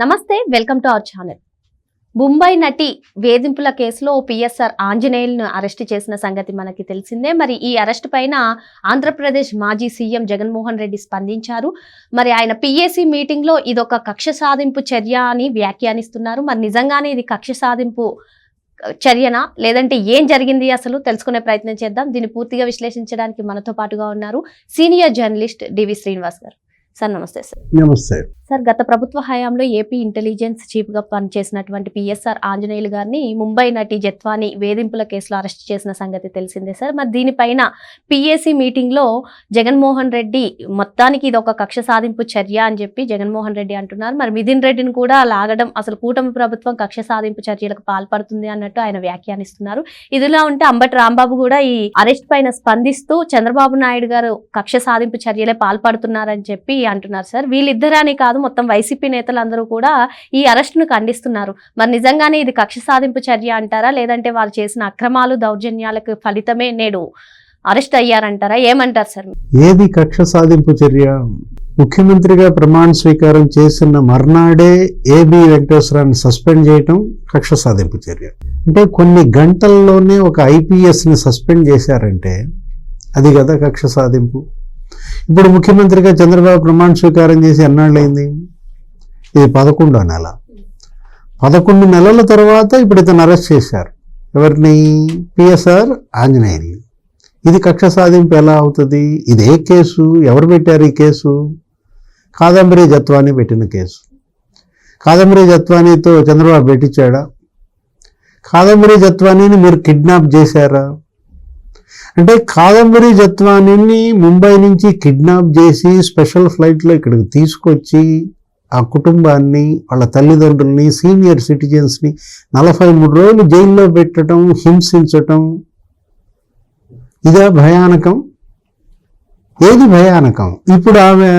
నమస్తే welcome to our channel. Mumbai నటి వేధింపుల కేసులో పిఎస్ఆర్ ఆంజనేయులను అరెస్ట్ చేసిన సంగతి మనకి తెలిసిందే. మరి ఈ అరెస్ట్ పైన ఆంధ్రప్రదేశ్ మాజీ సీఎం జగన్మోహన్ రెడ్డి స్పందించారు. మరి ఆయన పిఏసీ మీటింగ్లో ఇదొక కక్ష సాధింపు చర్య అని వ్యాఖ్యానిస్తున్నారు. మరి నిజంగానే ఇది కక్ష సాధింపు చర్యనా? లేదంటే ఏం జరిగింది అసలు? తెలుసుకునే ప్రయత్నం చేద్దాం. దీన్ని పూర్తిగా విశ్లేషించడానికి మనతో పాటుగా ఉన్నారు సీనియర్ జర్నలిస్ట్ డివి శ్రీనివాస్ గారు. సార్ నమస్తే సార్. నమస్తే. సార్ గత ప్రభుత్వ హయాంలో ఏపీ ఇంటెలిజెన్స్ చీఫ్గా పనిచేసినటువంటి పిఎస్ఆర్ ఆంజనేయులు గారిని ముంబై నటి జత్వాని వేధింపుల కేసులో అరెస్ట్ చేసిన సంగతి తెలిసిందే సార్. మరి దీనిపైన పిఎస్సి మీటింగ్లో జగన్మోహన్ రెడ్డి మొత్తానికి ఇది ఒక కక్ష సాధింపు చర్య అని చెప్పి జగన్మోహన్ రెడ్డి అంటున్నారు. మరి మిథిన్ రెడ్డిని కూడా లాగడం అసలు కూటమి ప్రభుత్వం కక్ష సాధింపు చర్యలకు పాల్పడుతుంది అన్నట్టు ఆయన వ్యాఖ్యానిస్తున్నారు. ఇదిలా ఉంటే అంబటి రాంబాబు కూడా ఈ అరెస్ట్ పైన స్పందిస్తూ చంద్రబాబు నాయుడు గారు కక్ష సాధింపు చర్యలే పాల్పడుతున్నారని చెప్పి అంటున్నారు సార్. వీళ్ళిద్దరని కాదు మొత్తం వైసీపీ నేతలందరూ కూడా ఈ అరెస్టును ఖండిస్తున్నారు. మరి నిజంగానే ఇది కక్ష సాధింపు చర్య అంటారా? లేదంటే వాళ్ళు చేసిన అక్రమాలు దౌర్జన్యాలకు ఫలితమే నేడు అరెస్ట్ అయ్యారంటారా? ఏమంటారు సార్? ఏది కక్ష సాధింపు చర్య? ముఖ్యమంత్రిగా ప్రమాణ స్వీకారం చేసిన మర్నాడే ఏబి వెంకటేశ్వరాన్ని సస్పెండ్ చేయటం కక్ష సాధింపు చర్య. అంటే కొన్ని గంటల్లోనే ఒక ఐపీఎస్ని సస్పెండ్ చేశారంటే అది కదా కక్ష సాధింపు? ఇప్పుడు ముఖ్యమంత్రిగా చంద్రబాబు ప్రమాణ స్వీకారం చేసి ఎన్నాళ్ళైంది ఇది పదకొండో నెల. పదకొండు నెలల తర్వాత ఇప్పుడు ఇతను అరెస్ట్ చేశారు. ఎవరిని? పిఎస్ఆర్ ఆంజనేయుల్ని ఇది కక్ష సాధింపు ఎలా అవుతుంది? ఇది ఏ కేసు? ఎవరు పెట్టారు ఈ కేసు? కాదంబరి జత్వాని పెట్టిన కేసు. కాదంబరి జత్వానీతో చంద్రబాబు పెట్టించాడా? కాదంబరి జత్వానీని మీరు కిడ్నాప్ చేశారా? అంటే కాదంబరి జత్వానీని ముంబై నుంచి కిడ్నాప్ చేసి స్పెషల్ ఫ్లైట్లో ఇక్కడికి తీసుకొచ్చి ఆ కుటుంబాన్ని వాళ్ళ తల్లిదండ్రుల్ని సీనియర్ సిటిజన్స్ని నలభై మూడు రోజులు జైల్లో పెట్టడం హింసించటం ఇదే భయానకం? ఏది భయానకం? ఇప్పుడు ఆమె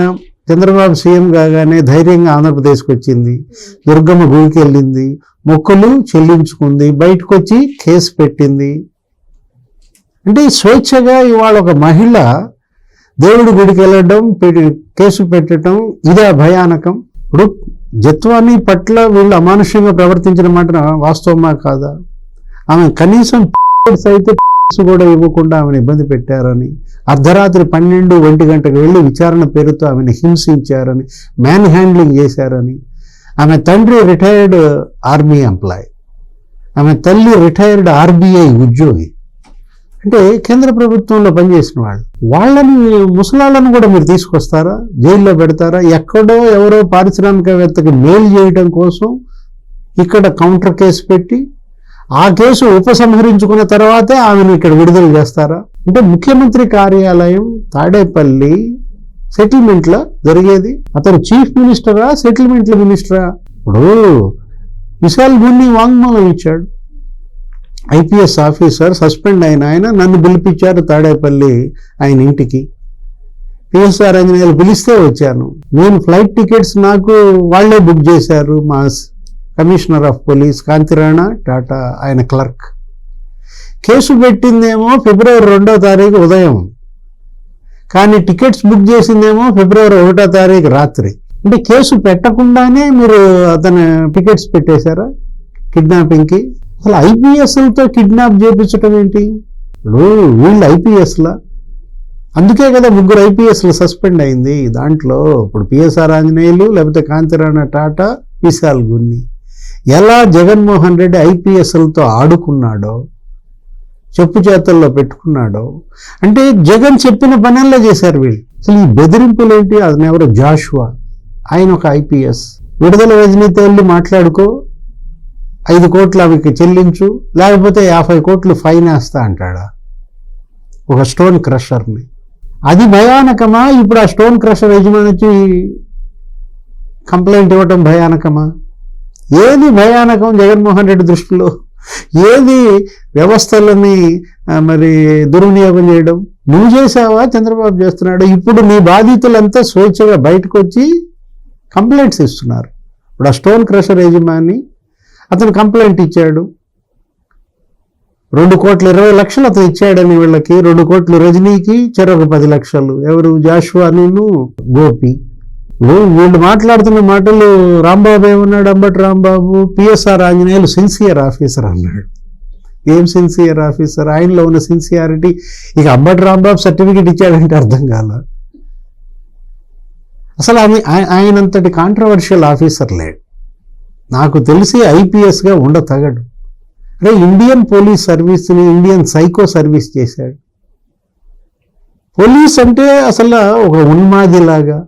చంద్రబాబు సీఎం కాగానే ధైర్యంగా ఆంధ్రప్రదేశ్కి వచ్చింది దుర్గమ్మ గుడికి వెళ్ళింది మొక్కలు చెల్లించుకుంది బయటకు వచ్చి కేసు పెట్టింది. అంటే స్వేచ్ఛగా ఇవాళ ఒక మహిళ దేవుడి గుడికి వెళ్ళడం కేసు పెట్టడం ఇదే భయానకం. ఇప్పుడు జత్వాని పట్ల వీళ్ళు అమానుష్యంగా ప్రవర్తించిన మాట వాస్తవమా కాదా? ఆమె కనీసం అయితే కూడా ఇవ్వకుండా ఆమెను ఇబ్బంది పెట్టారని అర్ధరాత్రి పన్నెండు ఒంటి గంటకు వెళ్ళి విచారణ పేరుతో ఆమెను హింసించారని మ్యాన్ హ్యాండ్లింగ్ చేశారని. ఆమె తండ్రి రిటైర్డ్ ఆర్మీ ఎంప్లాయ్ ఆమె తల్లి రిటైర్డ్ ఆర్బీఐ ఉద్యోగి. అంటే కేంద్ర ప్రభుత్వంలో పనిచేసిన వాళ్ళు వాళ్ళని ముసలాళ్ళను కూడా మీరు తీసుకొస్తారా? జైల్లో పెడతారా? ఎక్కడో ఎవరో పారిశ్రామికవేత్తకి మేలు చేయడం కోసం ఇక్కడ కౌంటర్ కేసు పెట్టి ఆ కేసు ఉపసంహరించుకున్న తర్వాతే ఆమెను ఇక్కడ విడుదల చేస్తారా? అంటే ముఖ్యమంత్రి కార్యాలయం తాడేపల్లి సెటిల్మెంట్లో జరిగేది. అతను చీఫ్ మినిస్టరా సెటిల్మెంట్ల మినిస్టరా? ఇప్పుడు విశాల్ గున్ని వాంగ్మూలం ఇచ్చాడు. ఐపీఎస్ ఆఫీసర్ సస్పెండ్ అయిన ఆయన నన్ను పిలిపించారు తాడేపల్లి ఆయన ఇంటికి. పిఎస్ఆర్ ఆంజనేయులు పిలిస్తే వచ్చాను. నేను ఫ్లైట్ టికెట్స్ నాకు వాళ్ళే బుక్ చేశారు మా commissioner of police Kantirana Tata ఆయన క్లర్క్. కేసు పెట్టిందేమో ఫిబ్రవరి రెండో తారీఖు ఉదయం. కానీ టికెట్స్ బుక్ చేసిందేమో ఫిబ్రవరి ఒకటో తారీఖు రాత్రి. అంటే కేసు పెట్టకుండానే మీరు అతను టికెట్స్ పెట్టేశారా? కిడ్నాపింగ్కి? అసలు ఐపీఎస్లతో కిడ్నాప్ చేపించడం ఏంటి? ఇప్పుడు వీళ్ళు ఐపీఎస్లా. అందుకే కదా ముగ్గురు ఐపీఎస్లు సస్పెండ్ అయింది. దాంట్లో ఇప్పుడు పిఎస్ఆర్ ఆంజనేయులు లేకపోతే కాంతిరాణ టాటా విశాల్ గున్ని. ఎలా జగన్మోహన్ రెడ్డి ఐపీఎస్లతో ఆడుకున్నాడో చెప్పు చేతల్లో పెట్టుకున్నాడో అంటే జగన్ చెప్పిన పనుల్లో చేశారు వీళ్ళు. అసలు ఈ బెదిరింపులు ఏంటి అతను ఎవరు? జాషువా. ఆయన ఒక ఐపీఎస్. విడుదల రజనీతో వెళ్ళి మాట్లాడుకో. ఐదు కోట్లు ఆమెకి చెల్లించు లేకపోతే యాభై కోట్లు ఫైన్ వేస్తా అంటాడా? ఒక స్టోన్ క్రషర్ని. అది భయానకమా? ఇప్పుడు ఆ స్టోన్ క్రషర్ యజమానికి కంప్లైంట్ ఇవ్వటం భయానకమా? ఏది భయానకం జగన్మోహన్ రెడ్డి దృష్టిలో? ఏది వ్యవస్థలని మరి దుర్వినియోగం చేయడం? నువ్వు చేసావా? చంద్రబాబు చేస్తున్నాడు? ఇప్పుడు నీ బాధితులంతా స్వేచ్ఛగా బయటకు వచ్చి కంప్లైంట్స్ ఇస్తున్నారు. ఇప్పుడు ఆ స్టోన్ క్రషర్ యజమాని అతను కంప్లైంట్ ఇచ్చాడు. రెండు కోట్ల ఇరవై లక్షలు అతను ఇచ్చాడని వీళ్ళకి రెండు కోట్లు రజనీకి చెరొక పది లక్షలు. ఎవరు? జాషువాను గోపి. వీళ్ళు మాట్లాడుతున్న మాటలు రాంబాబు ఏమన్నాడు? Ambati Rambabu PSR Anjaneyulu sincere officer అన్నాడు. ఏం సిన్సియర్ ఆఫీసర్ ఆయనలో ఉన్న సిన్సియారిటీ ఇక అంబటి రాంబాబు సర్టిఫికేట్ ఇచ్చాడంటే అర్థం కాల. అసలు ఆయన ఆయనంతటి కాంట్రవర్షియల్ ఆఫీసర్ లేడు నాకు తెలిసి ఐపీఎస్గా ఉండ తగడు అరే ఇండియన్ పోలీస్ సర్వీస్ని ఇండియన్ సైకో సర్వీస్ చేశాడు. పోలీస్ అంటే అసలు ఒక ఉన్మాదిలాగా.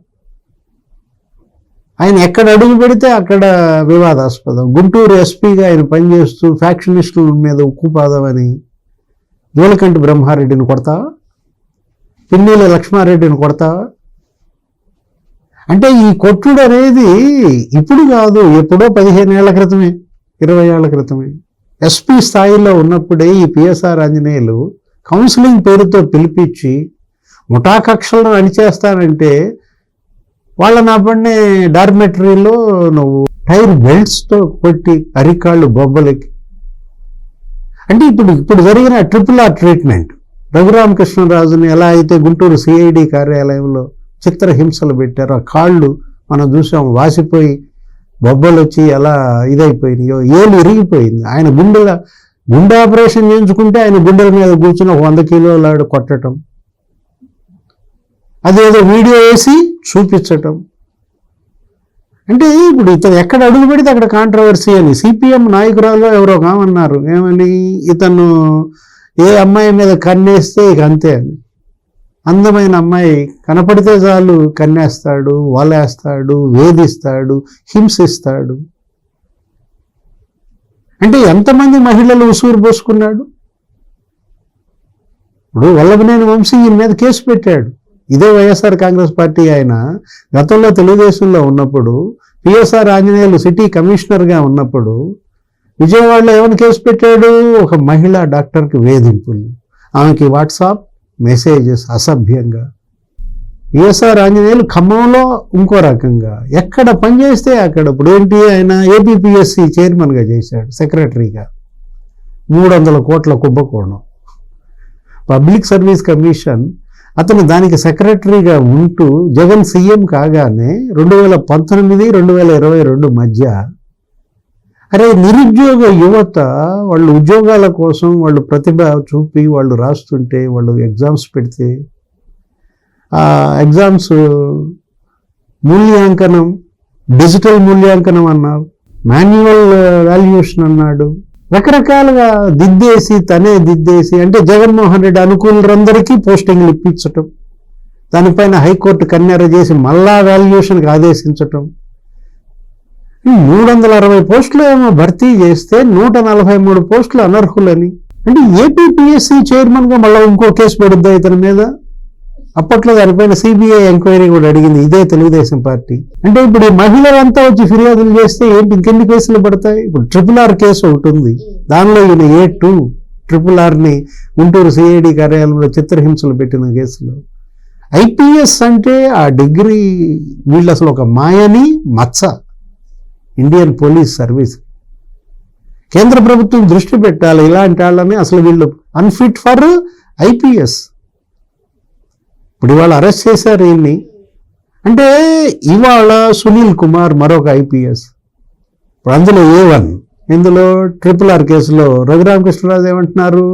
ఆయన ఎక్కడ అడుగు పెడితే అక్కడ వివాదాస్పదం. గుంటూరు ఎస్పీగా ఆయన పనిచేస్తూ ఫ్యాక్షనిస్టుల మీద ఉక్కుపాదమని జోలకంటి బ్రహ్మారెడ్డిని కొడతావా? పిన్నీల లక్ష్మారెడ్డిని కొడతావా? అంటే ఈ కొట్టుడు అనేది ఇప్పుడు కాదు ఎప్పుడో పదిహేను ఏళ్ళ క్రితమే ఇరవై ఏళ్ళ క్రితమే. ఎస్పీ స్థాయిలో ఉన్నప్పుడే ఈ పిఎస్ఆర్ ఆంజనేయులు కౌన్సిలింగ్ పేరుతో పిలిపించి ముఠా కక్షలను అణిచేస్తానంటే వాళ్ళ నా పడినే డార్మెటరీలో నువ్వు టైర్ బెల్ట్స్తో కొట్టి అరికాళ్ళు బొబ్బలకి అంటే ఇప్పుడు ఇప్పుడు జరిగిన ట్రిపుల్ ఆర్ ట్రీట్మెంట్. రఘురామకృష్ణరాజుని ఎలా అయితే గుంటూరు సిఐడి కార్యాలయంలో చిత్రహింసలు పెట్టారో. ఆ కాళ్ళు మనం చూసాం వాసిపోయి బొబ్బలు వచ్చి ఎలా ఇదైపోయినాయో ఏలు ఇరిగిపోయింది. ఆయన గుండెల గుండె ఆపరేషన్ చేయించుకుంటే ఆయన గుండెల మీద కూర్చుని ఒక వంద కిలోలాడు కొట్టడం అదేదో వీడియో వేసి చూపించటం. అంటే ఇప్పుడు ఇతను ఎక్కడ అడుగు పెడితే అక్కడ కాంట్రవర్సీ అని. సిపిఎం నాయకురాలు ఎవరో కామన్నారు ఏమని ఇతను ఏ అమ్మాయి మీద కన్నేస్తే ఇక అంతే అని. అందమైన అమ్మాయి కనపడితే చాలు కన్నేస్తాడు వలేస్తాడు వేధిస్తాడు హింసిస్తాడు. అంటే ఎంతమంది మహిళలు ఉసూరు పోసుకున్నాడు? ఇప్పుడు వల్లభనేని వంశీ ఈయన మీద కేసు పెట్టాడు. ఇదే వైఎస్ఆర్ కాంగ్రెస్ పార్టీ ఆయన. గతంలో తెలుగుదేశంలో ఉన్నప్పుడు పిఎస్ఆర్ ఆంజనేయులు సిటీ కమిషనర్గా ఉన్నప్పుడు విజయవాడలో ఏమైనా కేసు పెట్టాడు? ఒక మహిళా డాక్టర్కి వేధింపులు. ఆమెకి వాట్సాప్ మెసేజెస్ అసభ్యంగా. పిఎస్ఆర్ ఆంజనేయులు ఖమ్మంలో ఇంకో రకంగా. ఎక్కడ పనిచేస్తే అక్కడ. ఇప్పుడు ఏంటి ఆయన ఏపీపీఎస్సి చైర్మన్గా చేశాడు సెక్రటరీగా. మూడు వందల కోట్ల కుంభకోణం. పబ్లిక్ సర్వీస్ కమిషన్ అతను దానికి సెక్రటరీగా ఉంటూ జగన్ సీఎం కాగానే రెండు వేల పంతొమ్మిది రెండు వేల ఇరవై రెండు మధ్య అరే నిరుద్యోగ యువత వాళ్ళు ఉద్యోగాల కోసం వాళ్ళు ప్రతిభ చూపి వాళ్ళు రాస్తుంటే వాళ్ళు ఎగ్జామ్స్ పెడితే ఆ ఎగ్జామ్స్ మూల్యాంకనం డిజిటల్ మూల్యాంకనం అన్నారు మాన్యువల్ వాల్యుయేషన్ అన్నాడు. రకరకాలుగా దిద్దేసి తనే దిద్దేసి అంటే జగన్మోహన్ రెడ్డి అనుకూలందరికీ పోస్టింగ్లు ఇప్పించటం దానిపైన హైకోర్టు కన్యార చేసి మళ్ళా వాల్యుయేషన్కి ఆదేశించటం ఈ మూడు వందల అరవై పోస్టులు ఏమో భర్తీ చేస్తే నూట నలభై మూడు పోస్టులు అనర్హులని. అంటే ఏపీపీఎస్సీ చైర్మన్గా మళ్ళీ ఇంకో కేసు పడుద్దా ఇతని మీద? అప్పట్లో దానిపైన సిబిఐ ఎంక్వైరీ కూడా అడిగింది ఇదే తెలుగుదేశం పార్టీ. అంటే ఇప్పుడు ఈ మహిళలంతా వచ్చి ఫిర్యాదులు చేస్తే ఏంటి ఇంకెన్ని కేసులు పడతాయి? ఇప్పుడు ట్రిపుల్ ఆర్ కేసు ఒకటి ఉంది. దానిలో ఈయన ఏ టూ ట్రిపుల్ ఆర్ని గుంటూరు సిఐడి కార్యాలయంలో చిత్రహింసలు పెట్టిన కేసులో. ఐపీఎస్ అంటే ఆ డిగ్రీ వీళ్ళు అసలు ఒక మాయని మచ్చ. Indian police service. కేంద్ర ప్రభుత్వం దృష్టి పెట్టాలి ఇలాంటి వాళ్ళని అసలు వీళ్ళు అన్ఫిట్ ఫర్ ఐపీఎస్ ఇప్పుడు ఇవాళ అరెస్ట్ చేశారు ఈయన్ని. అంటే ఇవాళ సునీల్ కుమార్ మరొక ఐపీఎస్ ఇప్పుడు అందులో ఏ వన్ ఇందులో ట్రిపుల్ ఆర్ కేసులో రఘురామకృష్ణరాజు ఏమంటున్నారు?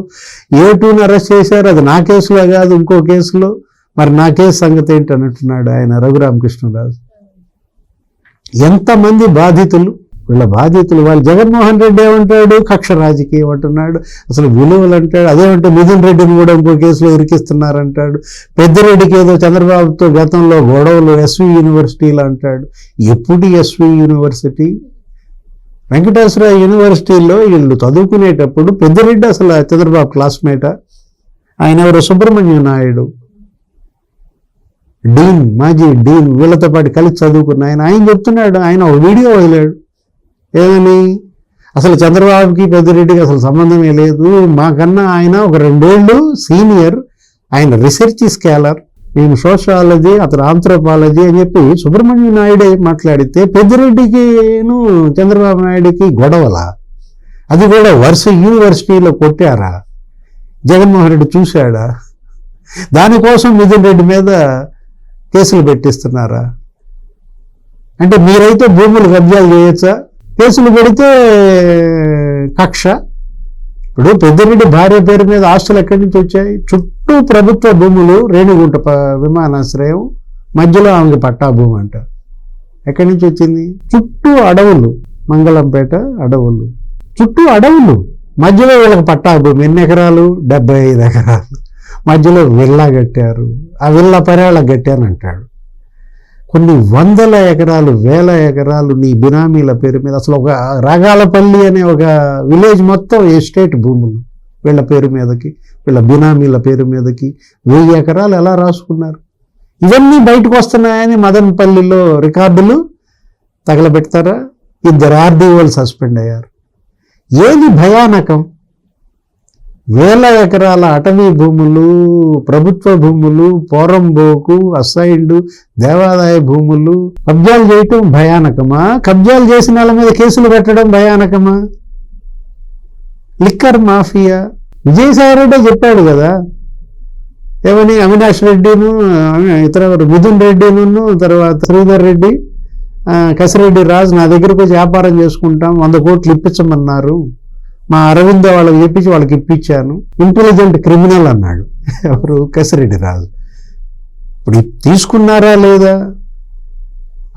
ఏ టూని అరెస్ట్ చేశారు అది నా కేసులో కాదు ఇంకో కేసులో. మరి నా కేసు సంగతి ఏంటి అంటున్నాడు ఆయన రఘురామకృష్ణరాజు ఎంతమంది బాధితులు? వీళ్ళ బాధితులు వాళ్ళు జగన్మోహన్ రెడ్డి ఏమంటాడు కక్ష రాజకీయం అంటున్నాడు. అసలు విలువలు అంటాడు. అదేమంటే మిథున్ రెడ్డిని కూడా ఇంకో కేసులో ఇరికిస్తున్నారంటాడు. పెద్దిరెడ్డికి ఏదో చంద్రబాబుతో గతంలో గొడవలు ఎస్వి యూనివర్సిటీలు అంటాడు. ఎప్పుడు ఎస్వి యూనివర్సిటీ? వెంకటేశ్వర యూనివర్సిటీలో వీళ్ళు చదువుకునేటప్పుడు పెద్దిరెడ్డి అసలు చంద్రబాబు క్లాస్మేటా ఆయన ఎవరు? సుబ్రహ్మణ్య నాయుడు. డీన్ మాజీ డీన్ వీళ్ళతో పాటు కలిసి చదువుకున్న ఆయన ఆయన చెప్తున్నాడు ఆయన ఒక వీడియో వదిలాడు. ఏమని? అసలు చంద్రబాబుకి పెద్దిరెడ్డికి అసలు సంబంధమే లేదు. మాకన్నా ఆయన ఒక రెండేళ్ళు సీనియర్ ఆయన రీసెర్చ్ స్కాలర్. నేను సోషాలజీ అతను ఆంథ్రోపాలజీ అని చెప్పి సుబ్రహ్మణ్య నాయుడే మాట్లాడితే పెద్దిరెడ్డికిను చంద్రబాబు నాయుడికి గొడవల? అది కూడా వరుస యూనివర్సిటీలో కొట్టారా? జగన్మోహన్ రెడ్డి చూశాడా? దానికోసం మిథున్ రెడ్డి మీద కేసులు పెట్టిస్తున్నారా? అంటే మీరైతే భూములు కబ్జాలు చేయొచ్చా? కేసులు పెడితే కక్ష? ఇప్పుడు పెద్దిరెడ్డి భార్య పేరు మీద ఆస్తులు ఎక్కడి నుంచి వచ్చాయి? చుట్టూ ప్రభుత్వ భూములు రేణిగుంట విమానాశ్రయం మధ్యలో ఆమెకి పట్టా భూమి అంట. ఎక్కడి నుంచి వచ్చింది? చుట్టూ అడవులు మంగళంపేట అడవులు. చుట్టూ అడవులు మధ్యలో వీళ్ళకి పట్టా భూమి ఎన్ని ఎకరాలు? డెబ్బై ఐదు ఎకరాలు. మధ్యలో విల్లా కట్టారు. ఆ విల్లా పర్యాళ్ళ కట్టానంటాడు. కొన్ని వందల ఎకరాలు వేల ఎకరాలు నీ బినామీల పేరు మీద అసలు ఒక రాగాలపల్లి అనే ఒక విలేజ్ మొత్తం ఎస్టేట్ భూములు. వీళ్ళ పేరు మీదకి వీళ్ళ బినామీల పేరు మీదకి వెయ్యి ఎకరాలు ఎలా రాసుకున్నారు? ఇవన్నీ బయటకు వస్తున్నాయని మదనపల్లిలో రికార్డులు తగలబెడతారా? ఇద్దరు ఆర్డీఓలు సస్పెండ్ అయ్యారు. ఏది భయానకం? వేల ఎకరాల అటవీ భూములు ప్రభుత్వ భూములు పోరంబోకు అసైన్డ్ దేవాదాయ భూములు. కబ్జాలు చేయటం భయానకమా? కబ్జాలు చేసిన వాళ్ళ మీద కేసులు పెట్టడం భయానకమా? Liquor mafia. విజయసాయిరెడ్డి చెప్పాడు కదా. ఏమని? అవినాష్ రెడ్డిను ఇతర మిథున్ రెడ్డిను తర్వాత శ్రీధర్ రెడ్డి కసిరెడ్డి రాజు నా దగ్గరకు వచ్చి వ్యాపారం చేసుకుంటాం వంద కోట్లు ఇప్పించమన్నారు. మా అరవింద వాళ్ళకి చెప్పించి వాళ్ళకి ఇప్పించాను. ఇంటెలిజెంట్ క్రిమినల్ అన్నాడు. ఎవరు? కసిరెడ్డి రాజు. ఇప్పుడు తీసుకున్నారా లేదా?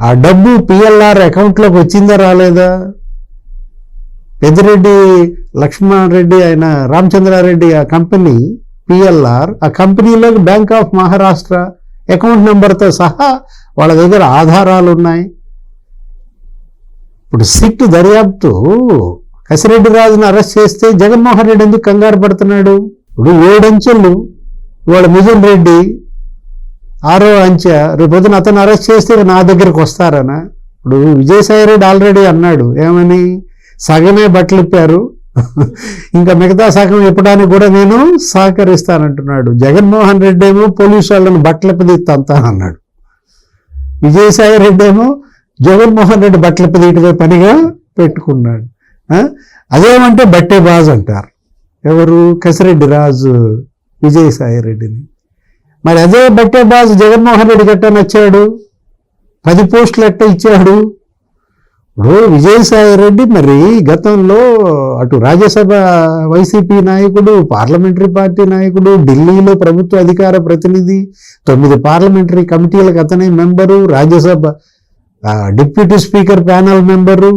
ఆ డబ్బు పిఎల్ఆర్ అకౌంట్లోకి వచ్చిందా రాలేదా? పెద్దిరెడ్డి లక్ష్మణ్ రెడ్డి ఆయన రామచంద్రారెడ్డి ఆ కంపెనీ పిఎల్ఆర్ ఆ కంపెనీలోకి బ్యాంక్ ఆఫ్ మహారాష్ట్ర అకౌంట్ నెంబర్తో సహా వాళ్ళ దగ్గర ఆధారాలు ఉన్నాయి. ఇప్పుడు సిట్ దర్యాప్తు కసిరెడ్డి రాజును అరెస్ట్ చేస్తే జగన్మోహన్ రెడ్డి ఎందుకు కంగారు పడుతున్నాడు? ఇప్పుడు ఏడంచెలు ఇవాళ మిథున్ రెడ్డి ఆరో అంచె రేపొద్దున అతను అరెస్ట్ చేస్తే నా దగ్గరకు వస్తారనా? ఇప్పుడు విజయసాయి రెడ్డి ఆల్రెడీ అన్నాడు ఏమని? సగమే బట్టలు ఇప్పారు. ఇంకా మిగతా సగం ఇప్పడానికి కూడా నేను సహకరిస్తానంటున్నాడు. జగన్మోహన్ రెడ్డి ఏమో పోలీసు వాళ్ళని బట్టలు అన్నాడు. విజయసాయి రెడ్డి ఏమో జగన్మోహన్ రెడ్డి బట్టలు తీయటమే పనిగా పెట్టుకున్నాడు. అదేమంటే బట్టే బాజ్ అంటారు. ఎవరు? కసిరెడ్డి రాజు విజయసాయి రెడ్డిని. మరి అదే బట్టే బాజ్ జగన్మోహన్ రెడ్డి గట్టా నచ్చాడు? పది పోస్టులు ఎట్ట ఇచ్చాడు. ఇప్పుడు విజయసాయి రెడ్డి మరి గతంలో అటు రాజ్యసభ వైసీపీ నాయకుడు పార్లమెంటరీ పార్టీ నాయకుడు ఢిల్లీలో ప్రభుత్వ అధికార ప్రతినిధి తొమ్మిది పార్లమెంటరీ కమిటీలకు అతనే member Rajya Sabha deputy speaker panel member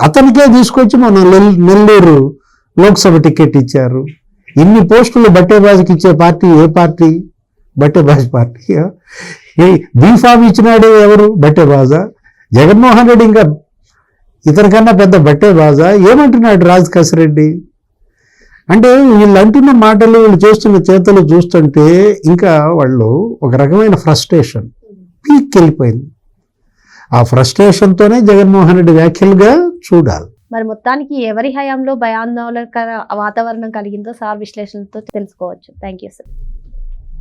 అతనికే తీసుకొచ్చి మన నెల్- నెల్లూరు లోక్సభ టికెట్ ఇచ్చారు. ఇన్ని పోస్టులు బట్టేబాజుకి ఇచ్చే పార్టీ ఏ పార్టీ? బట్టేబాజ్ పార్టీ ఏ బీఫామ్ ఇచ్చినాడు ఎవరు? బట్టేబాజా జగన్మోహన్ రెడ్డి ఇంకా ఇతనికన్నా పెద్ద బట్టేబాజా ఏమంటున్నాడు రాజ్ కసిరెడ్డి? అంటే వీళ్ళు అంటున్న మాటలు వీళ్ళు చేస్తున్న చేతలు చూస్తుంటే ఇంకా వాళ్ళు ఒక రకమైన ఫ్రస్ట్రేషన్ పీక్ వెళ్ళిపోయింది ఆ ఫ్రస్ట్రేషన్తోనే జగన్మోహన్ రెడ్డి వ్యాఖ్యలుగా చూడాలి. మరి మొత్తానికి ఎవరి హయాంలో భయాందోళనకర వాతావరణం కలిగిందో సార్ విశ్లేషణతో తెలుసుకోవచ్చు. Thank you sir.